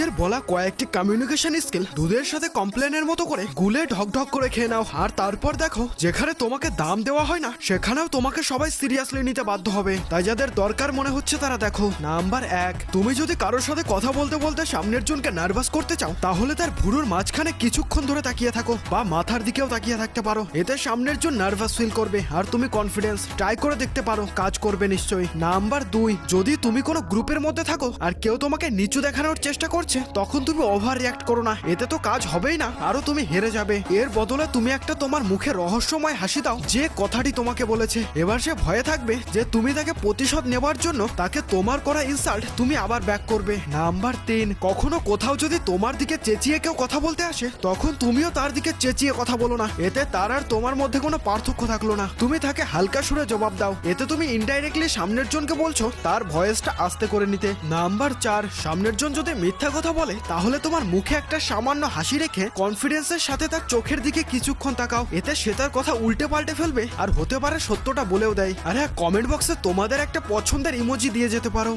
আজকের বলা কয়েকটি কমিউনিকেশন স্কিল দুধের সাথে কমপ্লেনের মতো করে গুলে ঢক ঢক করে খেয়ে নাও। আর তারপর দেখো, যেখানে তোমাকে দাম দেওয়া হয় না, সেখানেও তোমাকে সবাই সিরিয়াসলি নিতে বাধ্য হবে। তাই যাদের দরকার মনে হচ্ছে তারা দেখো। নাম্বার এক, তুমি যদি কারোর সাথে কথা বলতে বলতে সামনের জনকে নার্ভাস করতে চাও, তাহলে তার ভুরুর মাঝখানে কিছুক্ষণ ধরে তাকিয়ে থাকো বা মাথার দিকেও তাকিয়ে থাকতে পারো। এতে সামনের জন নার্ভাস ফিল করবে আর তুমি কনফিডেন্স ট্রাই করে দেখতে পারো, কাজ করবে নিশ্চয়ই। নাম্বার দুই, যদি তুমি কোনো গ্রুপের মধ্যে থাকো আর কেউ তোমাকে নিচু দেখানোর চেষ্টা করছে তখন তুমি ওভার রিয়াক্ট করো না। এতে তো কাজ হবেই না, আরও তুমি হেরে যাবে। এর বদলে তুমি একটা তোমার মুখে রহস্যময় হাসি দাও, যে কথাটি তোমাকে বলেছে। এবার সে ভয়ে থাকবে যে তুমি তাকে প্রতিশোধ নেবার জন্য তাকে তোমার করা ইনসাল্ট তুমি আবার ব্যাক করবে। নাম্বার তিন, কখনো কোথাও যদি তোমার দিকে চেঁচিয়ে কেউ কথা বলতে আসে, তখন তুমিও তার দিকে চেঁচিয়ে কথা বলো না। এতে তার আর তোমার মধ্যে কোনো পার্থক্য থাকল না। তুমি তাকে হালকা সুরে জবাব দাও। এতে তুমি ইনডাইরেক্টলি সামনের জনকে বলছো, তার ভয়েসটা আস্তে করে নিতে। নাম্বার চার, সামনের জন যদি মিথ্যা কথা বলে, তাহলে তোমার মুখে একটা সামান্য হাসি রেখে কনফিডেন্সের সাথে তার চোখের দিকে কিছুক্ষণ তাকাও। এতে সে তার কথা উল্টে পাল্টে ফেলবে, আর হতে পারে সত্যটা বলেও দেয়। আর হ্যাঁ কমেন্ট বক্সে তোমাদের একটা পছন্দের ইমোজি দিয়ে যেতে পারো।